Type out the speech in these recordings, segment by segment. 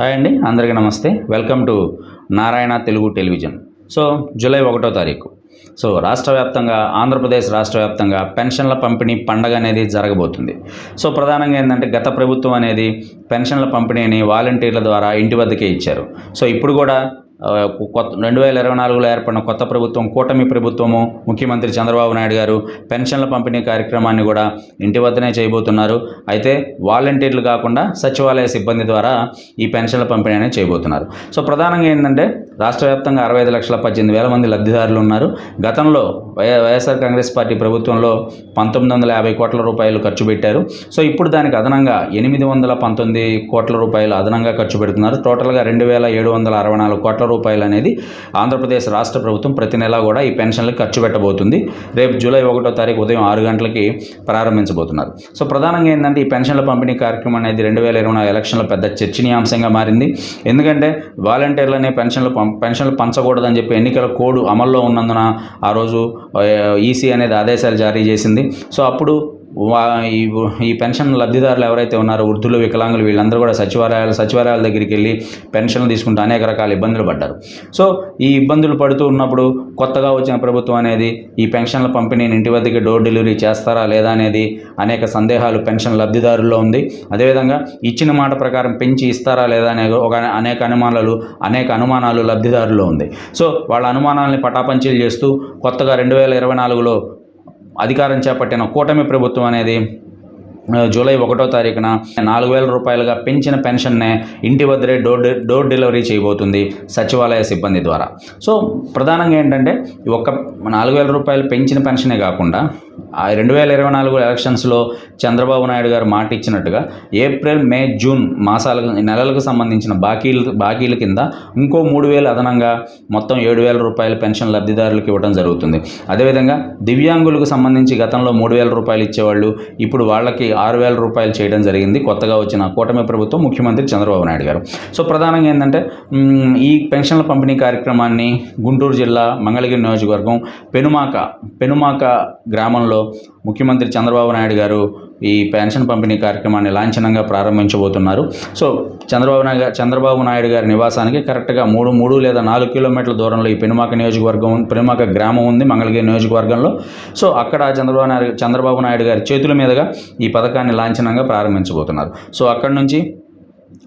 Hi అండి అందరికీ నమస్తే. Welcome to Narayana Telugu television. So July ఒకటో తారీఖు. సో రాష్ట్ర వ్యాప్తంగా ఆంధ్రప్రదేశ్ రాష్ట్ర వ్యాప్తంగా పెన్షన్ల పంపిణీ పండగ అనేది జరగబోతుంది. సో ప్రధానంగా ఏంటంటే గత ప్రభుత్వం అనేది పెన్షన్ల పంపిణీని వాలంటీర్ల ద్వారా ఇంటి వద్దకే ఇచ్చారు. సో ఇప్పుడు కూడా కొత్త రెండు వేల ఇరవై నాలుగులో ఏర్పడిన కొత్త ప్రభుత్వం కూటమి ప్రభుత్వము ముఖ్యమంత్రి చంద్రబాబు నాయుడు గారు పెన్షన్ల పంపిణీ కార్యక్రమాన్ని కూడా ఇంటి వద్దనే చేయబోతున్నారు. అయితే వాలంటీర్లు కాకుండా సచివాలయ సిబ్బంది ద్వారా ఈ పెన్షన్ల పంపిణీ అనేది చేయబోతున్నారు. సో ప్రధానంగా ఏంటంటే రాష్ట్ర వ్యాప్తంగా అరవై ఐదు లక్షల పద్దెనిమిది వేల మంది లబ్ధిదారులు ఉన్నారు. గతంలో వైఎస్ఆర్ కాంగ్రెస్ పార్టీ ప్రభుత్వంలో పంతొమ్మిది వందల యాభై కోట్ల రూపాయలు ఖర్చు పెట్టారు. సో ఇప్పుడు దానికి అదనంగా ఎనిమిది వందల పంతొమ్మిది కోట్ల రూపాయలు అదనంగా ఖర్చు పెడుతున్నారు. టోటల్గా రెండు వేల ఏడు వందల అరవై నాలుగు కోట్ల రూపాయలు అనేది ఆంధ్రప్రదేశ్ రాష్ట్ర ప్రభుత్వం ప్రతి నెల కూడా ఈ పెన్షన్లకు ఖర్చు పెట్టబోతుంది. రేపు జూలై ఒకటో తారీఖు ఉదయం ఆరు గంటలకి ప్రారంభించబోతున్నారు. సో ప్రధానంగా ఏంటంటే ఈ పెన్షన్ల పంపిణీ కార్యక్రమం అనేది రెండు వేల ఇరవై నాలుగు ఎలక్షన్లో పెద్ద చర్చనీయాంశంగా మారింది. ఎందుకంటే వాలంటీర్లనే పెన్షన్లు పం పెన్షన్లు పంచకూడదని చెప్పి ఎన్నికల కోడ్ అమల్లో ఉన్నందున ఆ రోజు ఈసీ అనేది ఆదేశాలు జారీ చేసింది. సో అప్పుడు ఈ ఈ పెన్షన్ లబ్ధిదారులు ఎవరైతే ఉన్నారో వృద్ధులు వికలాంగులు వీళ్ళందరూ కూడా సచివాలయాలు సచివాలయాల దగ్గరికి వెళ్ళి పెన్షన్లు తీసుకుంటూ అనేక రకాల ఇబ్బందులు పడ్డారు. సో ఈ ఇబ్బందులు పడుతూ ఉన్నప్పుడు కొత్తగా వచ్చిన ప్రభుత్వం అనేది ఈ పెన్షన్ల పంపిణీని ఇంటి వద్దకి డోర్ డెలివరీ చేస్తారా లేదా అనేది అనేక సందేహాలు పెన్షన్ లబ్ధిదారుల్లో ఉంది. అదేవిధంగా ఇచ్చిన మాట ప్రకారం పెంచి ఇస్తారా లేదా అనే ఒక అనేక అనుమానాలు అనేక అనుమానాలు లబ్ధిదారుల్లో ఉంది. సో వాళ్ళ అనుమానాలని పటాపంచీలు చేస్తూ కొత్తగా రెండు వేల ఇరవై నాలుగులో అధికారం చేపట్టిన కూటమి ప్రభుత్వం అనేది జూలై ఒకటో తారీఖున నాలుగు వేల రూపాయలుగా పెంచిన పెన్షన్నే ఇంటి వద్దరే డోర్ డోర్ డెలివరీ చేయబోతుంది సచివాలయ సిబ్బంది ద్వారా. సో ప్రధానంగా ఏంటంటే ఒక నాలుగు వేల రూపాయలు పెంచిన పెన్షనే కాకుండా ఆ రెండు వేల ఇరవై నాలుగు ఎలక్షన్స్లో చంద్రబాబు నాయుడు గారు మాట ఇచ్చినట్టుగా ఏప్రిల్ మే జూన్ మాసాలకు నెలలకు సంబంధించిన బాకీలు బాకీల కింద ఇంకో మూడు వేలు అదనంగా మొత్తం ఏడు వేల రూపాయల పెన్షన్ లబ్ధిదారులకు ఇవ్వడం జరుగుతుంది. అదేవిధంగా దివ్యాంగులకు సంబంధించి గతంలో మూడు వేల రూపాయలు ఇచ్చేవాళ్ళు ఇప్పుడు వాళ్ళకి ఆరు వేల రూపాయలు చేయడం జరిగింది. కొత్తగా వచ్చిన కూటమి ప్రభుత్వం ముఖ్యమంత్రి చంద్రబాబు నాయుడు గారు. సో ప్రధానంగా ఏంటంటే ఈ పెన్షన్ల పంపిణీ కార్యక్రమాన్ని గుంటూరు జిల్లా మంగళగిరి నియోజకవర్గం పెనుమాక పెనుమాక గ్రామంలో ముఖ్యమంత్రి చంద్రబాబు నాయుడు గారు ఈ పెన్షన్ పంపిణీ కార్యక్రమాన్ని లాంఛనంగా ప్రారంభించబోతున్నారు. సో చంద్రబాబు నాయుడు చంద్రబాబు నాయుడు గారి నివాసానికి కరెక్ట్గా మూడు మూడు లేదా నాలుగు కిలోమీటర్ల దూరంలో ఈ పెనుమాక నియోజకవర్గం పెనుమాక గ్రామం ఉంది మంగళగిరి నియోజకవర్గంలో. సో అక్కడ చంద్రబాబు నాయుడు చంద్రబాబు నాయుడు గారి చేతుల మీదుగా ఈ పథకాన్ని లాంఛనంగా ప్రారంభించబోతున్నారు. సో అక్కడ నుంచి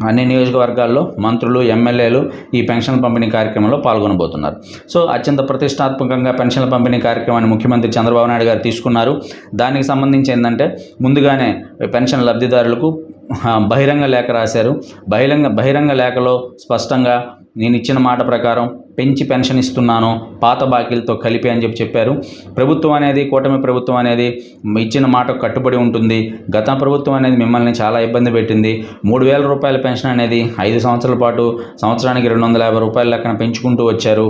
అన్ని నియోజకవర్గాల్లో మంత్రులు ఎమ్మెల్యేలు ఈ పెన్షన్ పంపిణీ కార్యక్రమంలో పాల్గొనబోతున్నారు. సో అత్యంత ప్రతిష్టాత్మకంగా పెన్షన్ల పంపిణీ కార్యక్రమాన్ని ముఖ్యమంత్రి చంద్రబాబు నాయుడు గారు తీసుకున్నారు. దానికి సంబంధించి ఏంటంటే ముందుగానే పెన్షన్ లబ్ధిదారులకు బహిరంగ లేఖ రాశారు. బహిరంగ బహిరంగ లేఖలో స్పష్టంగా నేను ఇచ్చిన మాట ప్రకారం పెంచి పెన్షన్ ఇస్తున్నాను పాత బాకీలతో కలిపి అని చెప్పి చెప్పారు. ప్రభుత్వం అనేది కూటమి ప్రభుత్వం అనేది ఇచ్చిన మాటకు కట్టుబడి ఉంటుంది. గత ప్రభుత్వం అనేది మిమ్మల్ని చాలా ఇబ్బంది పెట్టింది. మూడు వేల రూపాయల పెన్షన్ అనేది ఐదు సంవత్సరాల పాటు సంవత్సరానికి రెండు వందల యాభై రూపాయల లెక్కన పెంచుకుంటూ వచ్చారు.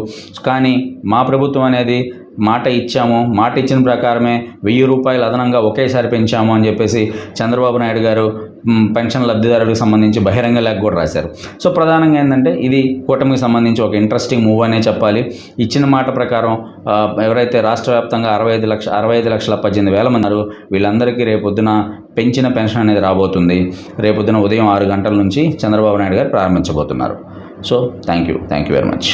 కానీ మా ప్రభుత్వం అనేది మాట ఇచ్చాము. మాట ఇచ్చిన ప్రకారమే వెయ్యి రూపాయలు అదనంగా ఒకేసారి పెంచాము అని చెప్పేసి చంద్రబాబు నాయుడు గారు పెన్షన్ లబ్ధిదారులకు సంబంధించి బహిరంగ లేఖ కూడా రాశారు. సో ప్రధానంగా ఏంటంటే ఇది కూటమికి సంబంధించి ఒక ఇంట్రెస్టింగ్ మూవ్ అనే చెప్పాలి. ఇచ్చిన మాట ప్రకారం ఎవరైతే రాష్ట్ర వ్యాప్తంగా అరవై ఐదు లక్ష అరవై ఐదు లక్షల పద్దెనిమిది వేల మంది ఉన్నారు వీళ్ళందరికీ రేపొద్దున పెంచిన పెన్షన్ అనేది రాబోతుంది. రేపొద్దున ఉదయం ఆరు గంటల నుంచి చంద్రబాబు నాయుడు గారు ప్రారంభించబోతున్నారు. So thank you thank you very much.